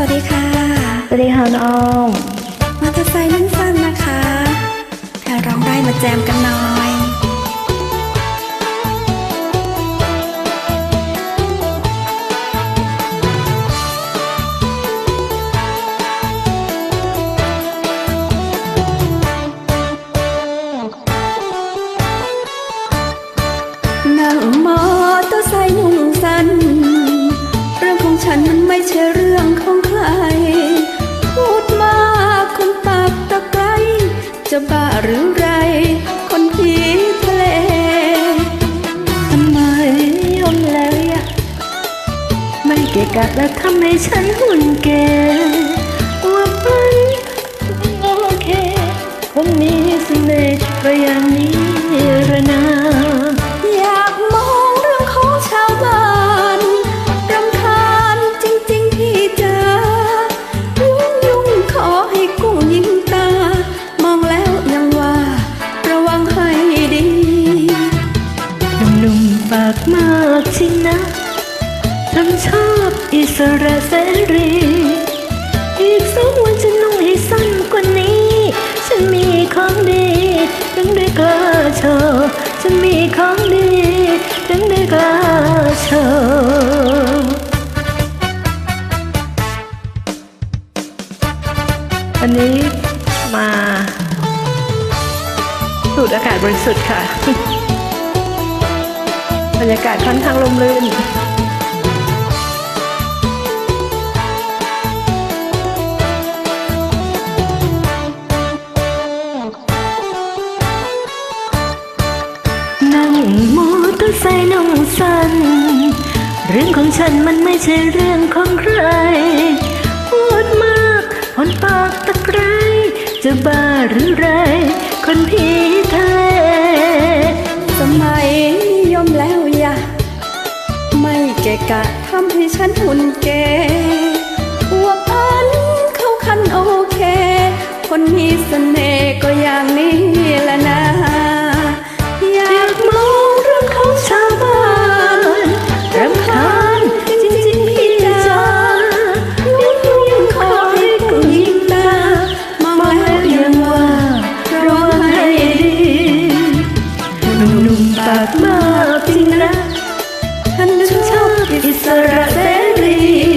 สวัสดีค่ะ สวัสดีค่ะน้องออมมอเตอร์ไซค์นุ่งสั้นนะคะใครร้องได้มาแจมกันหน่อย จะบ้าหรือไร คนผีทะเล ทำไมยอมเลยอะไม่เกะกะแล้วทำให้ฉันหุ่นเก หนุ่มๆปากมากชินนะฉันชอบอิสระเสรี อีกสองวันจะนุ่งให้สั้นกว่านี้ ฉันมีของดีถึงได้กล้าโชว์ฉันมีของดีถึงได้กล้าโชว์วันนี้มาสูดอากาศบริสุทธิ์ค่ะ บรรยากาศค่อนข้างลมลื่นนั่งมอเตอร์ไซค์นุ่งสั้นเรื่องของฉันมันไม่ใช่เรื่องของใคร พูดมากคนปากตะไคร้จะบ้าหรือไร คนผีทะเลสมัย กะกะทำให้ฉันหุ่นเกอวบอันเข้าคันโอเค คนมีเสน่ห์ก็อย่างนี้และนะอยากมองเรื่องของชาวบ้านรำคาญจริงๆพี่จ๋ายุ่งยุ่งขอให้ผู้หญิงตามองแล้วยังว่าร้องให้ดีหนุ่มๆปากมากจริงนะ อิสร